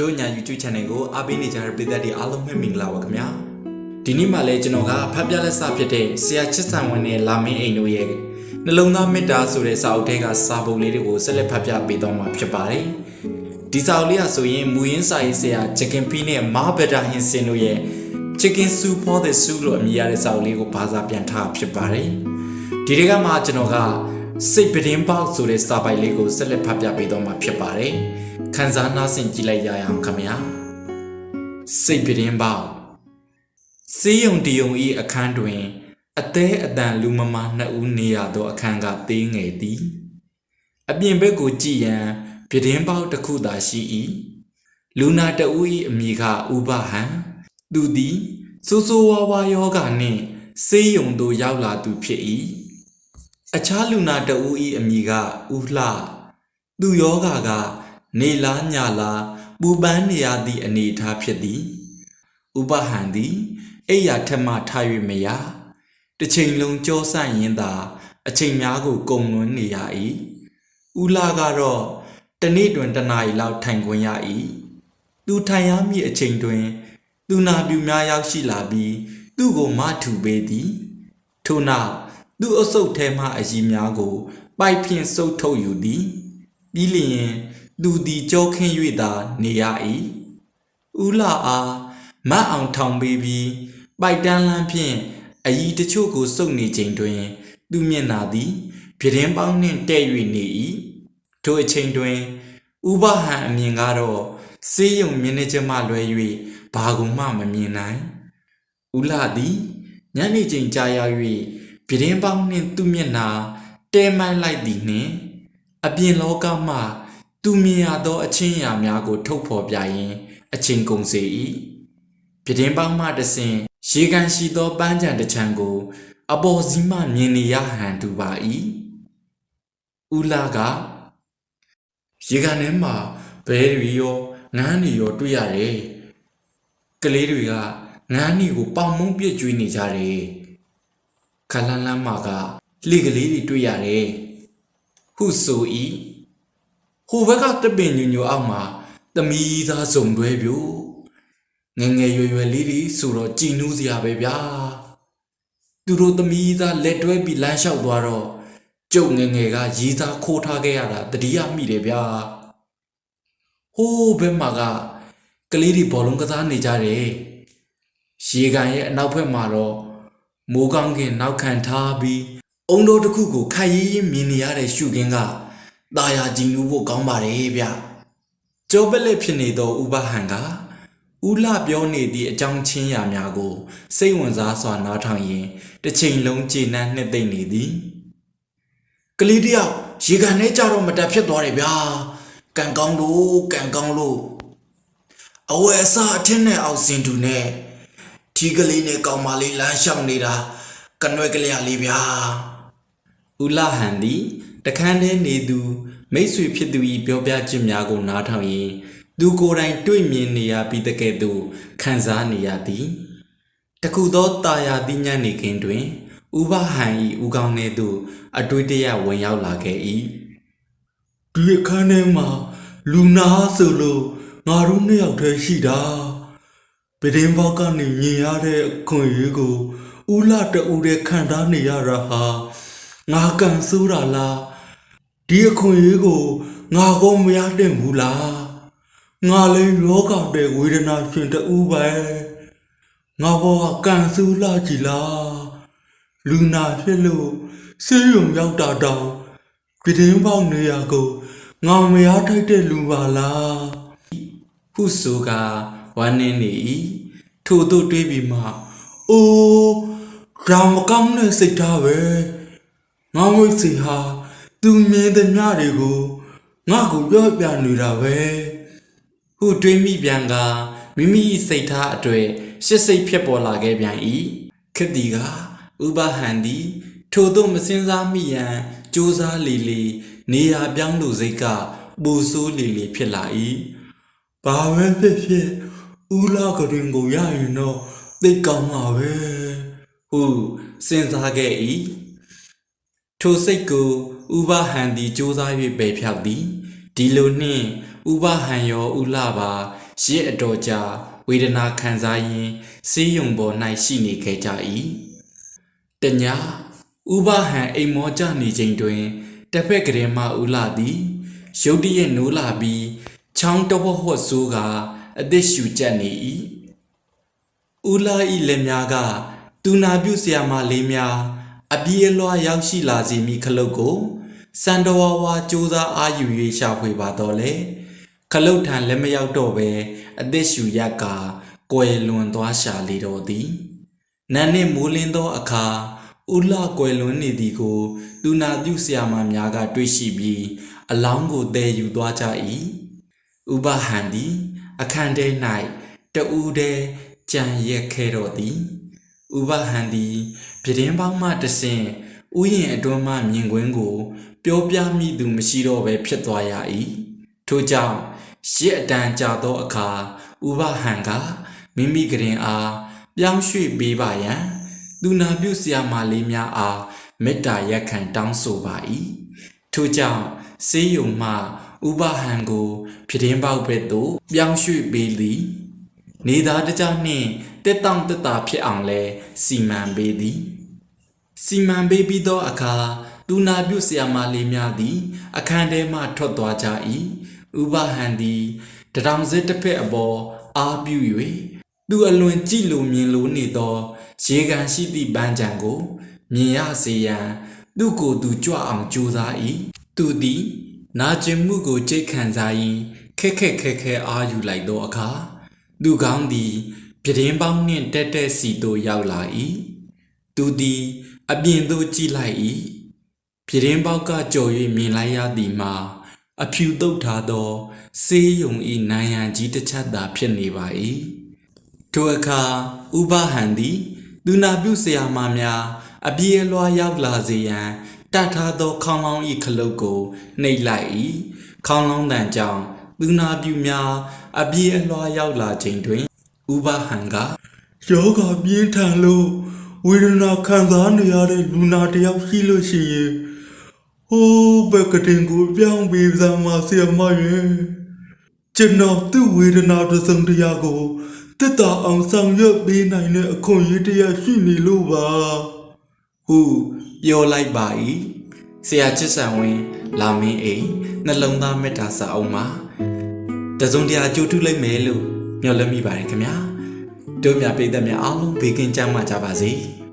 တို့ညာ YouTube channel ကိုအားပေးနေကြတဲ့ပရိသတ်တွေအားလုံးပဲမင်္ဂလာပါခင်ဗျာဒီနေ့မှလည်းကျွန်တော်ကဖတ်ပြလက်စဖြစ်တဲ့ဆရာချစ်ဆန်ဝင်နဲ့လာမင်းအိမ်တို့ရဲ့နှလုံးသားမေတ္တာဆိုတဲ့စာအုပ်ထဲကစာပုံလေးတွေကိုဆက်လက်ဖတ်ပြပေးတော့မှာဖြစ်ပါတယ်ဒီစာအုပ်လေးကဆိုရင်မူရင်းစာရေးဆရာ Chicken P နဲ့ Ma Better Hin Sin တို့ရဲ့ Chicken Soup for the Soup လို့အမည်ရတဲ့စာအုပ်လေးကိုဘာသာပြန်ထားဖြစ်ပါတယ်ဒီတွေကမှကျွန်တော်က စိတ်ပဒင်းပေါက်ဆိုတဲ့စာပိုက်လေးကိုဆက်လက်ဖတ်ပြပေးတော့မှာဖြစ်ပါတယ်ခန်းစားနားဆင်ကြည့်လိုက်ရအောင်ခင်ဗျာစိတ်ပဒင်းပေါက်စေးယုံတယုံဤအခန်းတွင် အသေးအတန်လူမမာနှစ်ဦးနေရသောအခန်းကသေးငယ်သည်အပြင်ဘက်ကိုကြည့်ရန်ပဒင်းပေါက်တစ်ခုသာရှိ၏လူနာတဦး၏အမည်ကဥပဟံသူသည်စိုးစိုးဝါးဝါယောဂနှင့်စေးယုံသို့ရောက်လာသူဖြစ်၏ အခြားလူနာတဦး၏အမည်ကဥလှသူယောဂကနေလားညလားပူပန်းနေရသည့်အနေအထားဖြစ်သည်ဥပဟံသည်အိယာထက်မှထား၍မရတစ်ချိန်လုံးကြောဆန့်ရင်းသာအချိန်များကိုကုံလွန်းနေရ၏ဥလာကတော့တနေ့တွင်တစ်နာရီလောက်ထိုင်ခွင့်ရ၏သူထိုင်ရမည့်အချိန်တွင် သူနာပြူများရောက်ရှိလာပြီး သူ့ကိုမထူပေးသည်ထို့နောက် သူ့အဆုတ်ထဲမှအည်များကို ပိုက်ဖြင့်စုပ်ထုတ်ယူသည်ပြီးလျင်သူသည်ကြောခင်း၍သာနေရ၏ဥလာအားမတ်အောင်ထောင်ပေးပြီးပိုက်တန်းလန်းဖြင့်အည်တချို့ကိုစုပ်နေချိန်တွင် သူမျက်နာသည်ပြတင်းပေါင်းနှင့်တဲ့၍နေ၏ထိုအချိန်တွင်ဥပဟံအမြင်ကတော့စေးရုံမျက်နှာကျမလွဲ၍ဘာကုမှမမြင်နိုင်ဥလာသည်ညနေချိန်ကြာရောက်၍ ပြတင်းပေါင်းနှင့်သူ့မျက်နာတဲမှန်းလိုက်သည်နှင့်အပြင်လောကမှသူမြင်ရသောအချင်းအရာများကို ထုတ်ဖော်ပြရင်းအချိန်ကုန်စေ၏ပြတင်းပေါင်းမှတဆင်ရေကန်ရှိသောပန်းချံတစ်ချံကို အပေါ်စီးမှမြင်နေရဟန်တူပါ၏ဥလာကရေကန်ထဲမှာဘဲတွေရောငန်းတွေရောတွေ့ရတယ်ကလေးတွေကငန်းနီကိုပေါင်မုံပြည့်ကျွေးနေကြတယ် ခလန်းလန်းမှာကလေကလေးတွေတွေ့ရတယ်ဟုဆို၏ဟိုဘက်ကတပင်ညူညူအောက်မှာသမီးသားစုံတွဲပြို့ငယ်ငယ်ရွယ်ရွယ်လေးတွေဆိုတော့ကြည်နူးစရာပဲဗျာသူတို့သမီးသားလက်တွဲပြီးလမ်းလျှောက်သွားတော့ကျုပ်ငယ်ငယ်ကရီးသားခိုးထားခဲ့ရတာတတိယမိတယ်ဗျာဟိုးဘက်မှာကကလေးတွေဘောလုံးကစားနေကြတယ်ရေကန်ရဲ့အနောက်ဘက်မှာတော့ မိုးကောင်းကင်နောက်ခံထားပြီးအုံတော်တစ်ခုကိုခိုက်ရီးရီးမြင်နေရတဲ့ရှုခင်းကตาယာကြည်နူးဖို့ကောင်းပါတယ်ဗျကျောပက်လက်ဖြစ်နေသောဥပဟံကဥလပြောနေသည့်အကြောင်းချင်းရာများကို စိတ်ဝင်စားစွာနားထောင်ရင်းတစ်ချိန်လုံးကြည်နန်းနှစ်သိမ့်နေသည်ကလေးတယောက်ရေကန်ထဲကြတော့မတက်ဖြစ်သွားတယ်ဗျာကံကောင်းလို့ကံကောင်းလို့အဝယ်အစားအထင်းနဲ့အောင်စင်တူနဲ့ ဒီကလေးနဲ့ကောင်မလေးလမ်းလျှောက်နေတာကနွဲကလေးလေးဗျာဥလဟန်သည်တခန်းထဲနေသူမိတ်ဆွေဖြစ်သူ၏ပြောပြခြင်းများကိုနားထောင်ရင်းသူကိုယ်တိုင်တွေ့မြင်နေရပြီးတကဲ့သို့ခံစားနေရသည်တခုသောတာယာတိညံ့နေခင်တွင်ဥပဟန်၏ဥကောင်းထဲသို့အတွေ့တရဝင်ရောက်လာခဲ့၏ဒီအခန်းထဲမှာလူနာဆိုလို့ငါတို့နှစ်ယောက်တည်းရှိတာ ပဒင်းဘောက်ကနေမြင်ရတဲ့အခွင့်အရေးကိုဥလာတူတဲ့ခံစားနေရတာဟာငါကန်ဆိုးတာလားဒီအခွင့်အရေးကိုငါကောမရတဲ့ဘူးလားငါလည်းယောဂတဲ့ဝေဒနာရှင်တူပဲငါဘောကကန်ဆိုးလာကြည်လားလူနာဖြစ်လို့ဆေးရုံရောက်တာတောင်ပဒင်းပေါက်နေရကိုငါမရထိုက်တဲ့လူပါလားဟုဆိုက ဝမ်းနေနေ၏ထို့သို့တွေးပြီးမှအိုးရာမကောင်းတဲ့စိတ်ထားပဲငါမွေးစီဟာသူမြင်တဲ့ညတွေကိုငါ့ကိုပြောပြနေတာပဲဟုတွေးမိပြန်ကမိမိ၏စိတ်ထားအတွေ့ရှစ်စိတ်ဖြစ်ပေါ်လာခဲ့ပြန်၏ခက်တီကဥပဟန်သည်ထို့သို့မစင်စားမိရန်ကြိုးစားလီလီ နေရာပြောင်းလို့စိတ်ကပူဆိုးလီလီဖြစ်လာ၏ဘာပဲဖြစ်ဖြစ် ဦးလာကရင်ကိုရရင်တော့သိကောင်းမှာပဲဟုစဉ်းစားခဲ့၏ထိုစိတ်ကိုဥပဟန်သည်စ조사၍ပယ်ဖြောက်သည်ဒီလိုနှင့်ဥပဟန်ရောဥလပါရစ်အတော်ကြာဝေဒနာခံစားရင်းစေးရုံပေါ်၌ရှိနေခဲ့ကြ၏တညာဥပဟံအိမ်မောကြနေချိန်တွင်တစ်ဖက်ကလေးမှဥလာသည်ရုတ်တရက်နိုးလာပြီးချောင်းတဝက်ဟွတ်ဆိုးက အသက်ရှူကျက်နေ၏ဥလာဤလက်များကတူနာပြုဆရာမလေးများအပြေးအလွှာရောက်ရှိလာစေမိခလုတ်ကိုစန္ဒဝါဝါစူးစားအာယူ၍ရှာဖွေပါတော့လေခလုတ်ထံလက်မရောက်တော့ပဲအသက်ရှူရက်ကကွယ်လွန်သွားရှာလေတော့သည်နန်းနှင့်မိုးလင်းသောအခါဥလကွယ်လွန်နေသည်ကိုတူနာပြုဆရာမများက တွေးရှိပြီး အလောင်းကိုတည်ယူသွားကြ၏ဥပဟန်သည် အခန်းထဲ၌တူးတဲ့ကြံရက်ခဲ့တော့သည်ဥပဟန်သည်ပြတင်းပေါင်းမှတဆင်ဥယျင်အတွင်းမှမြင်ကွင်းကို ပြောပြမိသူမရှိတော့ဘဲဖြစ်သွားရ၏ထို့ကြောင့်ရစ်အတန်ကြာသောအခါဥပဟန်ကမိမိကရင်အားပြောင်းရွှေ့ပေးပါရန်သူနာပြုဆရာမလေးများအားမေတ္တာရက်ခံတောင်းဆိုပါ၏ထို့ကြောင့်စေးယုံမှ ဥပဟန်ကိုပြတင်းပေါက်ဘက်သို့ပြောင်းရွှေ့ပေးသည်နေသားတကြနှင့်တက်တောင့်တက်တာဖြစ်အောင်လဲစီမံပေးသည်စီမံပေးပြီးသောအခါဒူနာပြုဆရာမလေးများသည် အခန်းထဲမှထွက်သွားကြ၏ဥပဟန်သည်တရောင်စစ်တစ်ဖက်အပေါ်အားပြု၍သူအလွန်ကြည်လိုမြင်လိုနေသောရေကန်ရှိသည့်ပန်းချံကို မြင်ရစေရန်သူ့ကိုယ်သူကြွအောင်ကြိုးစား၏သူသည် နာကျင်မှုကိုကြိတ်ခံစားရင်းခက်ခက်ခဲခဲအားယူလိုက်သောအခါသူကောင်းသည်ပြတင်းပေါင်းနှင့်တက်တက်စီသို့ရောက်လာ၏သူသည် အပြင်သို့ကြည့်လိုက်၏ပြတင်းပေါက်ကကြော်၍မြင်လိုက်ရသည်မှာအဖြူတုတ်ထားသောဆေးရုံ၏နံရံကြီးတစ်ချက်သာဖြစ်နေပါ၏ထိုအခါဥပဟန်သည်သူနာပြုဆရာမများအပြေးအလွှာရောက်လာစေရန် တတ်ထားသောခေါင်းလောင်း၏ခလုတ်ကိုနှိပ်လိုက်၏ခေါင်းလောင်းတန်ကြောင့်သူနာပြုများအပြေးအလွှာရောက်လာချိန်တွင်ဥပဟံကယောဂပြင်းထန်လို့ဝေဒနာခံစားနေရတဲ့လူနာတစ်ယောက်ရှိလို့ရှိရင်ဟိုးဘက်ကတင်ကိုပြောင်းပေးစမ်းမဆရာမရဲ့ကျွန်တော်သူ့ဝေဒနာတစ်စုံတစ်ရာကိုတက်တာအောင်ဆောင်ရွက်ပေးနိုင်တဲ့အခွင့်အရေးတစ်ရာရှိနေလို့ပါ ဟုပြောလိုက်ပါ၏ဆရာချစ်ဆန်ဝင်းလာမင်းအိမ်နှလုံးသားမေတ္တာစာအုပ်မှာတစုံတရာအကျိုးထူးလိုက်မယ်လို့မျှော်လင့်မိပါတယ်ခင်ဗျာတို့မြပိတ်သက်များအားလုံးဘေးကင်းကြမှာကြပါစေ။